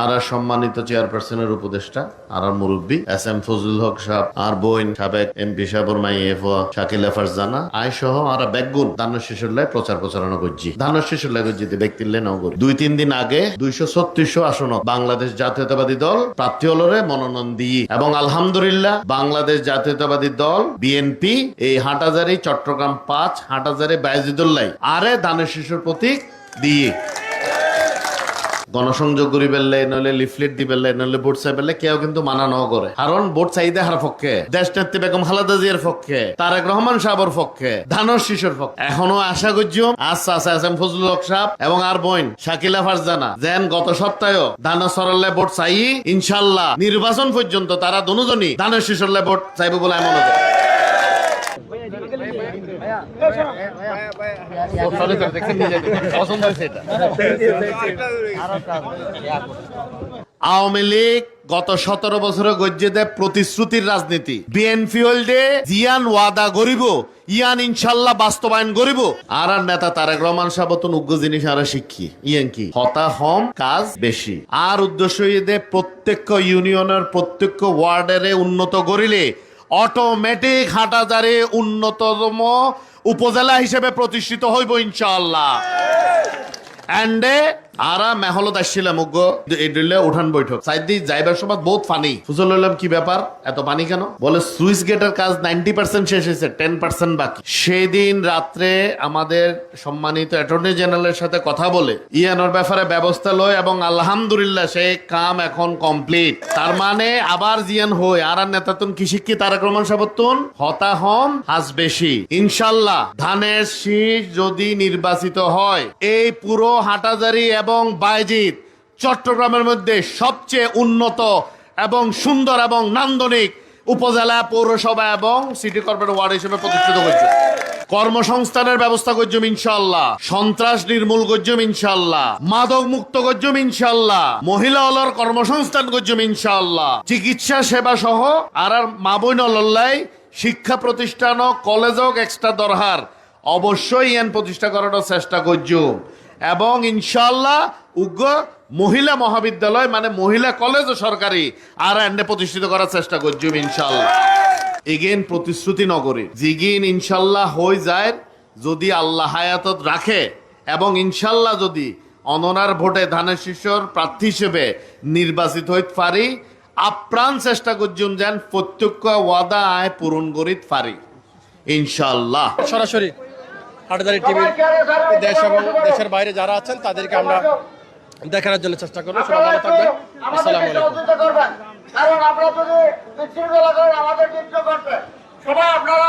আর আর সম্মানিত চেয়ারপারসনের উপদেষ্টা, আর আর মুরব্বী, এস এম ফজলুল হক সাহেব, আর বইন সাবেক এমপি সাহেবর মাই এফ শাকিল এফার জানা, আই সহ আর বেগুন ধান শিশুর লাই প্রচার প্রচারণা করছি। ধান শিশুর লাই করছি ব্যক্তির লাই নাও দুই তিন দিন আগে দুইশো ছত্রিশশো আসন বাংলাদেশ জাতীয়তাবাদী দল প্রার্থী হলরে মনোনয়ন দিয়ে এবং আলহামদুলিল্লাহ বাংলাদেশ জাতীয়তাবাদী দল, বিএনপি, এই হাটাজারি চট্টগ্রাম পাঁচ হাটাজারি বাইজিদুল্লাহ আরে ধানের শিশুর প্রতীক দিয়ে গণসংযোগ করি পেললে নইলে লিফলেট দি পেললে নইলে ভোট চাই পেললে কেউ কিন্তু মানা ন করে কারণ ভোট চাইদে হার পক্ষে দেশ নেত্রী বেগম খালেদা জিয়ার পক্ষে তারেক রহমান সাহেবের পক্ষে ধানর শিশুর পক্ষে এখনও আশা করছি আচ্ছা আচ্ছা এস এম ফজলুল হক সাহেব এবং আর বোন শাকিলা ফারজানা যেন গত সপ্তাহে ধানের সরলে ভোট চাই ইনশাল্লাহ নির্বাচন পর্যন্ত তারা দুজনই ধানের শিশুরলে ভোট চাইবে বলে আমি মনে করি আওয়ামী লীগ গত সতেরো বছরে গজ্জেদে প্রতিশ্রুতির রাজনীতি। বিএনপি হলডে জিয়ান ওয়াদা গরিব, ইয়ান ইনশাল্লাহ বাস্তবায়ন আর আর নেতা তারেক রহমান সাবতন উগ্র জিনিস আর শিক্ষি ইয়ান কি হতা হম, কাজ বেশি। আর উদ্দেশ্য প্রত্যেক ইউনিয়নের প্রত্যেক ওয়ার্ডের উন্নত করিলে অটোমেটিক হাটাজারে উন্নততম উপজেলা হিসেবে প্রতিষ্ঠিত হইব ইনশাআল্লাহ। এন্ডে আরা মেহলত আসছিলাম উগ্র এই উঠান বৈঠক। সাইদি, যাইবার সময় বহুত পানি। ফুজল হইলাম কি ব্যাপার? এত পানি কেন? বলে, সুইচ গেটের কাজ নাইনটি পার্সেন্ট শেষ হয়েছে, টেন পার্সেন্ট বাকি। সেই দিন রাত্রে আমাদের সম্মানিত অ্যাটর্নি জেনারেলের সাথে কথা বলে, ইয়ানোর ব্যাপারে ব্যবস্থা লয় এবং আলহামদুলিল্লাহ সেই কাম এখন কমপ্লিট। তার মানে আবার জিয়ান হই। আর নেতাতুন কি শিক্ষি তারেক রহমান সাবতুন হতা হম হাস বেশি। ইনশাল্লাহ, ধানের শীষ যদি নির্বাচিত হয়, এই পুরো হাটাজারি এবং বাইজিৎ চট্টগ্রামের মধ্যে সবচেয়ে উন্নত এবং সুন্দর এবং নান্দনিক উপজেলা পৌরসভা এবং সিটি কর্পোরেট ওয়ার্ড হিসেবে প্রতিষ্ঠিত করছে কর্মসংস্থানের ব্যবস্থা করছম ইনশাল্লাহ সন্ত্রাস নির্মূল করছম ইনশাল্লাহ মাদক মুক্ত করছম ইনশাল্লাহ মহিলা অলর কর্মসংস্থান করছম ইনশাল্লাহ চিকিৎসা সেবা সহ আর আর মা বইন অলল্লাই শিক্ষা প্রতিষ্ঠান কলেজ হোক এক্সট্রা দরহার অবশ্যই ইয়ান প্রতিষ্ঠা করার চেষ্টা করছম এবং ইনশাল্লাহ উগ্র মহিলা মহাবিদ্যালয় মানে মহিলা কলেজ ও সরকারি, আর এন্ডে প্রতিষ্ঠিত করার চেষ্টা করছম ইনশাল্লাহ এগেন প্রতিশ্রুতি নগরে জিগিন ইনশাল্লাহ হয়ে যায়, যদি আল্লাহ হায়াতত রাখে, এবং ইনশাল্লাহ যদি অননার ভোটে ধানের শিষ্যর প্রার্থী হিসেবে নির্বাচিত হইতে পারি, আপ্রাণ চেষ্টা করছুন যেন প্রত্যক্ষ ওয়াদা আয় পূরণ করিতে পারি ইনশাল্লাহ সরাসরি। হাটাদারি টিভির দেশ এবং দেশের বাইরে যারা আছেন তাদেরকে আমরা দেখানোর জন্য চেষ্টা করব। সবাই ভালো থাকবেন। আসসালামু আলাইকুম। কারণ আমরা যদি বিশৃঙ্খলা করেন আমাদের চিত্র করবে সবাই আপনারা